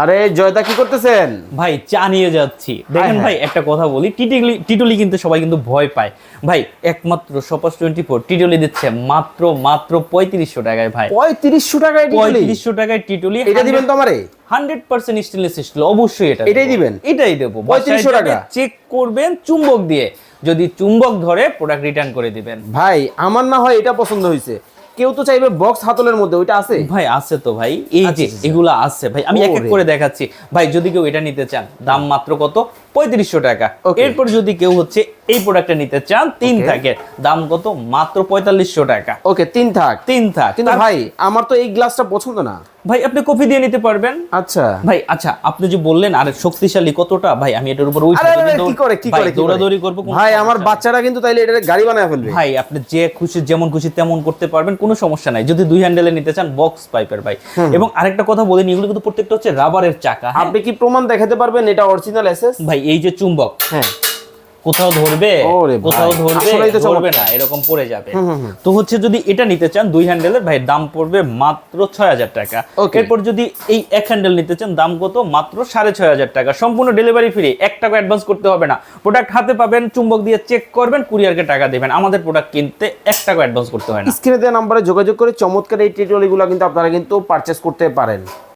আরে জয়দা কি করতেছেন? ভাই চা নিয়ে যাচ্ছি। দেখেন। ভাই একটা কথা বলি টিটলি টিটলি কিন্তু সবাই কিন্তু ভয় পায়। ভাই একমাত্র সপাস টোয়েন্টি ফোর টিটলি দিচ্ছে মাত্র মাত্র পঁয়ত্রিশশো টাকায় ভাই। পঁয়ত্রিশশো টাকায় টিটলি? পঁয়ত্রিশশো টাকায় টিটলি এটা দিবেন তো আমারে? হান্ড্রেড পার্সেন্ট স্টেনলেস স্টিল অবশ্যই এটা এটাই দিবেন? এটাই দেবো। 3500 টাকা? চেক করবেন চুম্বক দিয়ে। যদি চুম্বক ধরে প্রোডাক্ট রিটার্ন করে দিবেন। ভাই আমার না হয় এটা পছন্দ হয়েছে। কেউ তো চাইবে বক্স হাতলের মধ্যে ওইটা আছে? ভাই আছে তো ভাই। এই যে আচ্ছা, আচ্ছা। এগুলা আছে ভাই। আমি এক এক করে দেখাচ্ছি। ভাই যদি কেউ এটা নিতে চান দাম মাত্র কত? পঁয়ত্রিশশো টাকা. এরপর যদি কেউ হচ্ছে এই প্রোডাক্টটা নিতে চান তিন থাকের থাকে। দাম কত? মাত্র পঁয়তাল্লিশশো টাকা। ওকে তিন থাক। তিন থাক। কিন্তু ভাই আমার তো এই গ্লাসটা পছন্দ না। ভাই আপনি কফি দিয়ে নিতে পারবেন। আচ্ছা। ভাই আচ্ছা আপনি যে বললেন আরে শক্তিশালী কতটা? ভাই আমি এটার উপর ওই কি করে কি করে দৌড়াদৌড়ি করব ভাই আমার বাচ্চারা কিন্তু তাইলে এটা গাড়ি বানায় ফেলবে। ভাই আপনি যে খুশি যেমন খুশি তেমন করতে পারবেন কোনো সমস্যা নাই। যদি দুই হ্যান্ডেলে নিতে চান বক্স পাইপের ভাই। এবং আরেকটা কথা বলেন এগুলো কিন্তু প্রত্যেকটা হচ্ছে রাবারের চাকা হ্যাঁ? আপনি কি প্রমাণ দেখাতে পারবেন এটা অরিজিনাল এসএস ভাই এই যে চুম্বক হ্যাঁ। কোথাও ধরবে কোথাও ধরবে ধরবে না এরকম পড়ে যাবে। তো হচ্ছে যদি এটা নিতে চান দুই হ্যান্ডেলের ভাই দাম পড়বে মাত্র ছয় হাজার টাকা। এরপর যদি এই এক হ্যান্ডেল নিতে চান দাম কত? মাত্র সাড়ে ছয় হাজার টাকা। সম্পূর্ণ ডেলিভারি ফ্রি এক টাকা অ্যাডভান্স করতে হবে না। প্রোডাক্ট হাতে পাবেন চুম্বক দিয়ে চেক করবেন কুরিয়ারকে টাকা দেবেন। আমাদের প্রোডাক্ট কিনতে এক টাকা অ্যাডভান্স করতে হয় না। স্ক্রিনে দেওয়া নাম্বারে যোগাযোগ করে চমৎকার এই টিউটোরিয়ালগুলো কিন্তু আপনারা কিন্তু পারচেস করতে পারেন।